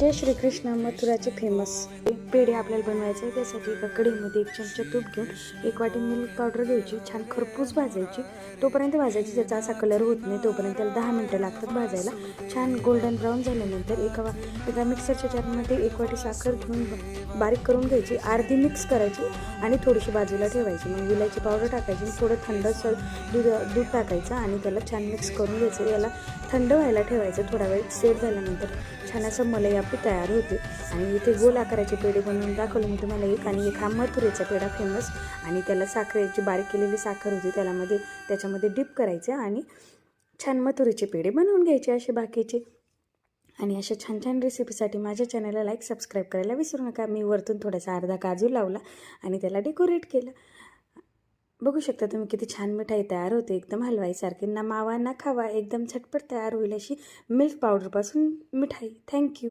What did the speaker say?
जय Shrikrishna मथुराचे famous पेढे आपल्याला बनवायचे आहे त्यासाठी एका कढीमध्ये एक चमचा तूप घेऊन एक वाटी मिल्क पावडर घ्यायची छान खरपूस भाजायची. तोपर्यंत भाजायची ज्याचा असा कलर होत नाही तोपर्यंत त्याला दहा मिनटं लागतात भाजायला. छान गोल्डन ब्राऊन झाल्यानंतर एका वा एका मिक्सरच्या जारमध्ये एक वाटी साखर घेऊन बारीक करून घ्यायची. अर्धी मिक्स करायची आणि थोडीशी बाजूला ठेवायची. मग विलायची पावडर टाकायची आणि थोडं थंडसर दूध दूध टाकायचं आणि त्याला छान मिक्स करून घ्यायचं. याला थंड व्हायला ठेवायचं. थोडा वेळ सेट झाल्यानंतर छान असं मलाई रेसिपी तयार होते. आणि इथे गोल आकाराचे पेढे बनवून दाखवले. मी तुम्हाला एक आणि एक हा मथुरेचा पेढा फेमस आणि त्याला साखरेची बारीक केलेली साखर होती. त्यालामध्ये त्याच्यामध्ये डिप करायचे आणि छान मथुरेचे पेढे बनवून घ्यायचे असे बाकीचे. आणि अशा छान छान रेसिपीसाठी माझ्या चॅनलला लाईक सबस्क्राईब करायला विसरू नका. मी वरतून थोडासा अर्धा काजू लावला आणि त्याला डेकोरेट केलं. बघू शकता तुम्ही किती छान मिठाई तयार होते. एकदम हलवाईसारखी. ना मावा ना खावा. एकदम झटपट तयार होईल अशी मिल्क पावडरपासून मिठाई. थँक्यू